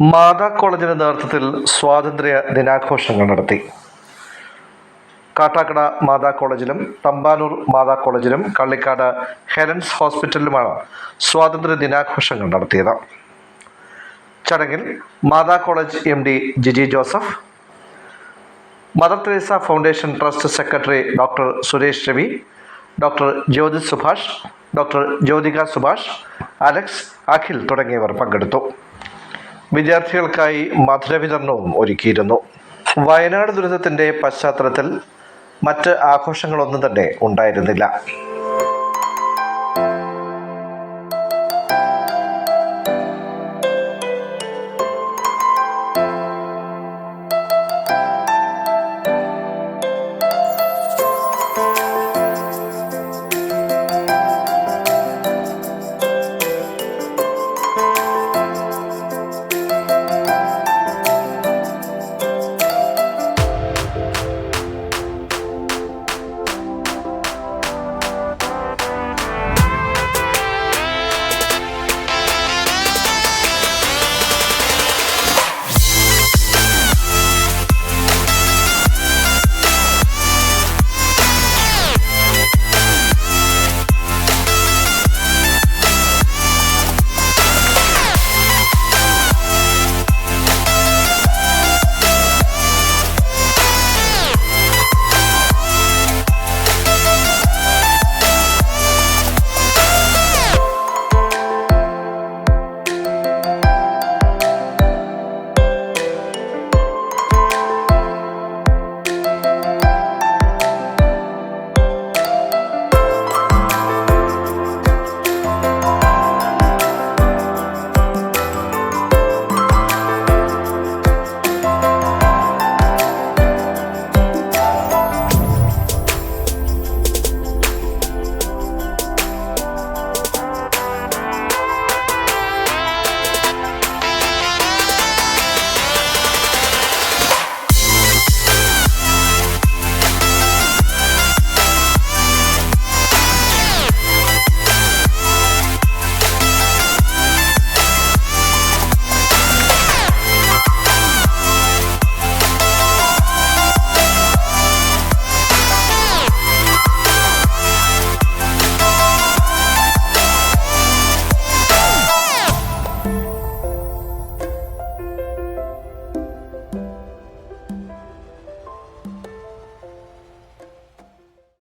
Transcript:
മാതാ കോളേജിന്റെ നേതൃത്വത്തിൽ സ്വാതന്ത്ര്യ ദിനാഘോഷങ്ങൾ നടത്തി. കാട്ടാക്കട മാതാ കോളേജിലും തമ്പാനൂർ മാതാ കോളേജിലും കള്ളിക്കാട് ഹെലൻസ് ഹോസ്പിറ്റലിലുമാണ് സ്വാതന്ത്ര്യ ദിനാഘോഷങ്ങൾ നടത്തിയത്. ചടങ്ങിൽ Mata college M D Jiji Joseph mother Teresa foundation trust secretary doctor Suresh Ravi doctor Jyothi Subhash doctor Jyothika Subhash Alex Akhil തുടങ്ങിയവർ പങ്കെടുത്തു. വിദ്യാർത്ഥികൾക്കായി മധുരവിതരണവും ഒരുക്കിയിരുന്നു. വയനാട് ദുരന്തത്തിന്റെ പശ്ചാത്തലത്തിൽ മറ്റ് ആഘോഷങ്ങളൊന്നും തന്നെ ഉണ്ടായിരുന്നില്ല.